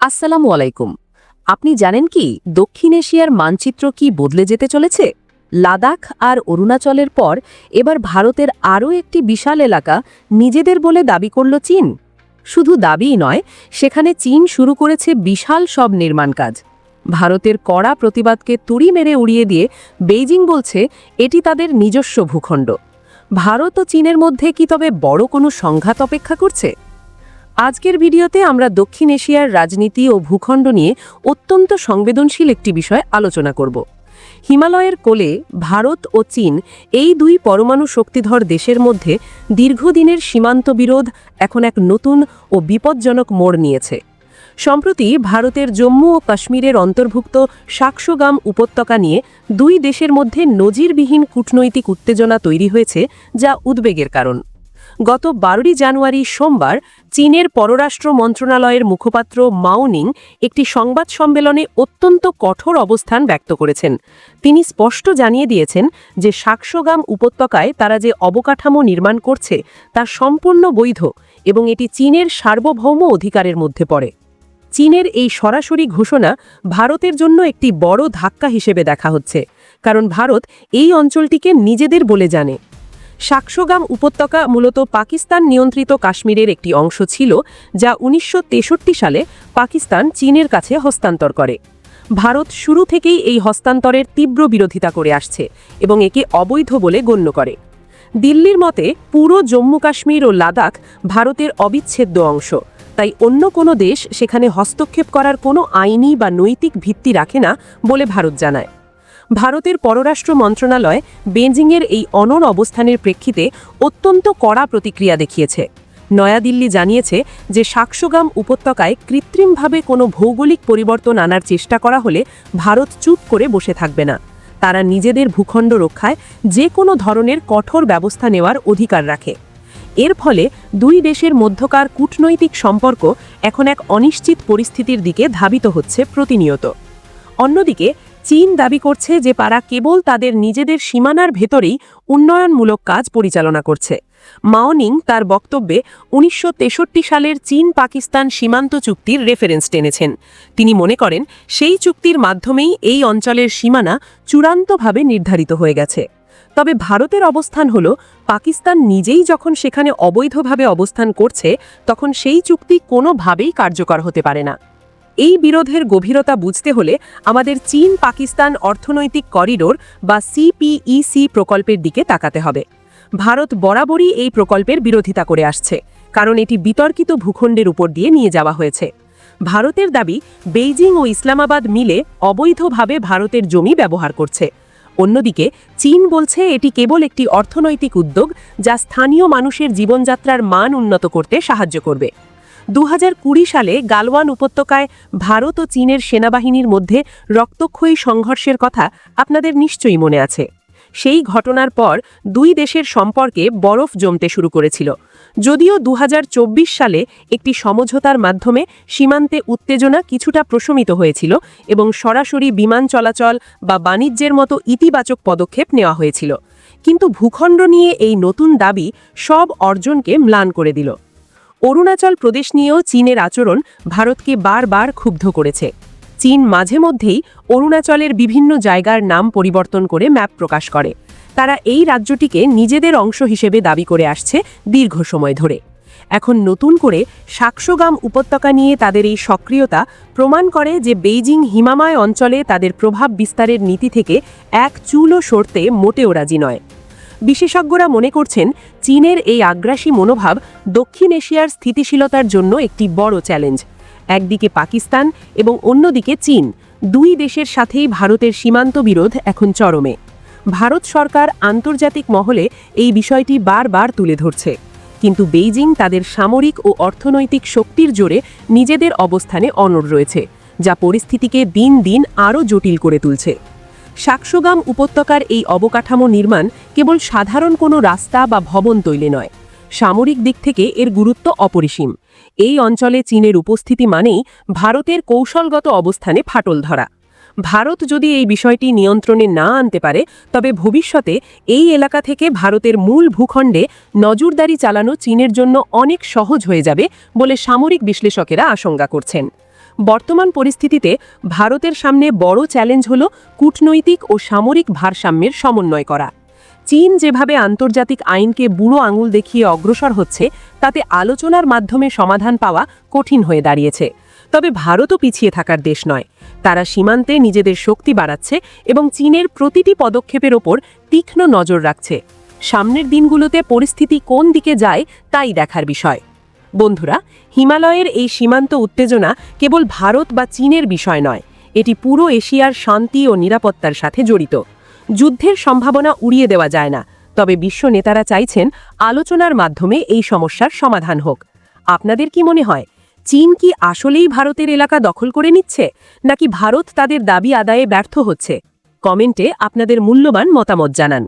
আসসালামু আলাইকুম। আপনি জানেন কি দক্ষিণ এশিয়ার মানচিত্র কি বদলে যেতে চলেছে? লাদাখ আর অরুণাচলের পর এবার ভারতের আরও একটি বিশাল এলাকা নিজেদের বলে দাবি করল চীন। শুধু দাবিই নয়, সেখানে চীন শুরু করেছে বিশাল সব নির্মাণ কাজ। ভারতের কড়া প্রতিবাদকে তুড়ি মেরে উড়িয়ে দিয়ে বেইজিং বলছে, এটি তাদের নিজস্ব ভূখণ্ড। ভারত ও চীনের মধ্যে কি তবে বড় কোনো সংঘাত অপেক্ষা করছে? আজকের ভিডিওতে আমরা দক্ষিণ এশিয়ার রাজনীতি ও ভূখণ্ড নিয়ে অত্যন্ত সংবেদনশীল একটি বিষয় আলোচনা করব। হিমালয়ের কোলে ভারত ও চীন এই দুই পরমাণু শক্তিধর দেশের মধ্যে দীর্ঘদিনের সীমান্ত বিরোধ এখন এক নতুন ও বিপজ্জনক মোড় নিয়েছে। সম্প্রতি ভারতের জম্মু ও কাশ্মীরের অন্তর্ভুক্ত সাকসোগাম উপত্যকা নিয়ে দুই দেশের মধ্যে নজিরবিহীন কূটনৈতিক উত্তেজনা তৈরি হয়েছে যা উদ্বেগের কারণ। গত বারোই জানুয়ারি সোমবার চীনের পররাষ্ট্র মন্ত্রণালয়ের মুখপাত্র মাওনিং একটি সংবাদ সম্মেলনে অত্যন্ত কঠোর অবস্থান ব্যক্ত করেছেন। তিনি স্পষ্ট জানিয়ে দিয়েছেন যে সাকসোগাম উপত্যকায় তারা যে অবকাঠামো নির্মাণ করছে তা সম্পূর্ণ বৈধ এবং এটি চীনের সার্বভৌম অধিকারের মধ্যে পড়ে। চীনের এই সরাসরি ঘোষণা ভারতের জন্য একটি বড় ধাক্কা হিসেবে দেখা হচ্ছে, কারণ ভারত এই অঞ্চলটিকে নিজেদের বলে জানে। সাকসোগাম উপত্যকা মূলত পাকিস্তান নিয়ন্ত্রিত কাশ্মীরের একটি অংশ ছিল, যা উনিশশো তেষট্টি সালে পাকিস্তান চীনের কাছে হস্তান্তর করে। ভারত শুরু থেকেই এই হস্তান্তরের তীব্র বিরোধিতা করে আসছে এবং একে অবৈধ বলে গণ্য করে। দিল্লির মতে, পুরো জম্মু কাশ্মীর ও লাদাখ ভারতের অবিচ্ছেদ্য অংশ, তাই অন্য কোনো দেশ সেখানে হস্তক্ষেপ করার কোনো আইনি বা নৈতিক ভিত্তি রাখে না বলে ভারত জানায়। ভারতের পররাষ্ট্র মন্ত্রণালয় বেজিংয়ের এই অনর অবস্থানের প্রেক্ষিতে অত্যন্ত কড়া প্রতিক্রিয়া দেখিয়েছে। নয়াদিল্লি জানিয়েছে যে সাকসোগাম উপত্যকায় কৃত্রিমভাবে কোনো ভৌগোলিক পরিবর্তন আনার চেষ্টা করা হলে ভারত চুপ করে বসে থাকবে না। তারা নিজেদের ভূখণ্ড রক্ষায় যে কোনো ধরনের কঠোর ব্যবস্থা নেওয়ার অধিকার রাখে। এর ফলে দুই দেশের মধ্যকার কূটনৈতিক সম্পর্ক এখন এক অনিশ্চিত পরিস্থিতির দিকে ধাবিত হচ্ছে প্রতিনিয়ত। অন্যদিকে চীন দাবি করছে যে তারা কেবল তাদের নিজেদের সীমানার ভেতরেই উন্নয়নমূলক কাজ পরিচালনা করছে। মাওনিং তার বক্তব্যে উনিশশো তেষট্টি সালের চীন পাকিস্তান সীমান্ত চুক্তির রেফারেন্স টেনেছেন। তিনি মনে করেন, সেই চুক্তির মাধ্যমেই এই অঞ্চলের সীমানা চূড়ান্তভাবে নির্ধারিত হয়ে গেছে। তবে ভারতের অবস্থান হল, পাকিস্তান নিজেই যখন সেখানে অবৈধভাবে অবস্থান করছে, তখন সেই চুক্তি কোনোভাবেই কার্যকর হতে পারে না। এই বিরোধের গভীরতা বুঝতে হলে আমাদের চীন পাকিস্তান অর্থনৈতিক করিডোর বা সিপিইসি প্রকল্পের দিকে তাকাতে হবে। ভারত বরাবরই এই প্রকল্পের বিরোধিতা করে আসছে, কারণ এটি বিতর্কিত ভূখণ্ডের উপর দিয়ে নিয়ে যাওয়া হয়েছে। ভারতের দাবি, বেইজিং ও ইসলামাবাদ মিলে অবৈধভাবে ভারতের জমি ব্যবহার করছে। অন্যদিকে, চীন বলছে এটি কেবল একটি অর্থনৈতিক উদ্যোগ যা স্থানীয় মানুষের জীবনযাত্রার মান উন্নত করতে সাহায্য করবে। দু হাজার কুড়ি সালে গালওয়ান উপত্যকায় ভারত ও চীনের সেনাবাহিনীর মধ্যে রক্তক্ষয়ী সংঘর্ষের কথা আপনাদের নিশ্চয়ই মনে আছে। সেই ঘটনার পর দুই দেশের সম্পর্কে বরফ জমতে শুরু করেছিল। যদিও দু হাজার চব্বিশ সালে একটি সমঝোতার মাধ্যমে সীমান্তে উত্তেজনা কিছুটা প্রশমিত হয়েছিল এবং সরাসরি বিমান চলাচল বা বাণিজ্যের মতো ইতিবাচক পদক্ষেপ নেওয়া হয়েছিল। কিন্তু ভূখণ্ড নিয়ে এই নতুন দাবি সব অর্জনকে ম্লান করে দিল। অরুণাচল প্রদেশ নিয়েও চীনের আচরণ ভারতকে বারবার ক্ষুব্ধ করেছে। চীন মাঝে মধ্যেই অরুণাচলের বিভিন্ন জায়গার নাম পরিবর্তন করে ম্যাপ প্রকাশ করে। তারা এই রাজ্যটিকে নিজেদের অংশ হিসেবে দাবি করে আসছে দীর্ঘ সময় ধরে। এখন নতুন করে সাকসোগাম উপত্যকা নিয়ে তাদের এই সক্রিয়তা প্রমাণ করে যে বেইজিং হিমাময় অঞ্চলে তাদের প্রভাব বিস্তারের নীতি থেকে এক চুলও সরতে মোটেও রাজি নয়। বিশেষজ্ঞরা মনে করছেন চীনের এই আগ্রাসী মনোভাব দক্ষিণ এশিয়ার স্থিতিশীলতার জন্য একটি বড় চ্যালেঞ্জ। একদিকে পাকিস্তান এবং অন্যদিকে চীন, দুই দেশের সাথেই ভারতের সীমান্ত বিরোধ এখন চরমে। ভারত সরকার আন্তর্জাতিক মহলে এই বিষয়টি বারবার তুলে ধরছে। কিন্তু বেইজিং তাদের সামরিক ও অর্থনৈতিক শক্তির জোরে নিজেদের অবস্থানে অনড় রয়েছে, যা পরিস্থিতিকে দিন দিন আরও জটিল করে তুলছে। সাকসোগাম উপত্যকার এই অবকাঠামো নির্মাণ কেবল সাধারণ কোনো রাস্তা বা ভবন তৈরি নয়। সামরিক দিক থেকে এর গুরুত্ব অপরিসীম। এই অঞ্চলে চীনের উপস্থিতি মানেই ভারতের কৌশলগত অবস্থানে ফাটল ধরা। ভারত যদি এই বিষয়টি নিয়ন্ত্রণে না আনতে পারে, তবে ভবিষ্যতে এই এলাকা থেকে ভারতের মূল ভূখণ্ডে নজরদারি চালানো চীনের জন্য অনেক সহজ হয়ে যাবে বলে সামরিক বিশ্লেষকেরা আশঙ্কা করছেন। বর্তমান পরিস্থিতিতে ভারতের সামনে বড় চ্যালেঞ্জ হল কূটনৈতিক ও সামরিক ভারসাম্যের সমন্বয় করা। চীন যেভাবে আন্তর্জাতিক আইনকে বুড়ো আঙুল দেখিয়ে অগ্রসর হচ্ছে, তাতে আলোচনার মাধ্যমে সমাধান পাওয়া কঠিন হয়ে দাঁড়িয়েছে। তবে ভারতও পিছিয়ে থাকার দেশ নয়। তারা সীমান্তে নিজেদের শক্তি বাড়াচ্ছে এবং চীনের প্রতিটি পদক্ষেপের ওপর তীক্ষ্ণ নজর রাখছে। সামনের দিনগুলোতে পরিস্থিতি কোন দিকে যায়, তাই দেখার বিষয়। বন্ধুরা, হিমালয়ের এই সীমান্ত উত্তেজনা কেবল ভারত বা চীনের বিষয় নয়, এটি পুরো এশিয়ার শান্তি ও নিরাপত্তার সাথে জড়িত। যুদ্ধের সম্ভাবনা উড়িয়ে দেওয়া যায় না, তবে বিশ্ব নেতারা চাইছেন আলোচনার মাধ্যমে এই সমস্যার সমাধান হোক। আপনাদের কি মনে হয়, চীন কি আসলেই ভারতের এলাকা দখল করে নিচ্ছে, নাকি ভারত তাদের দাবি আদায়ে ব্যর্থ হচ্ছে? কমেন্টে আপনাদের মূল্যবান মতামত জানান।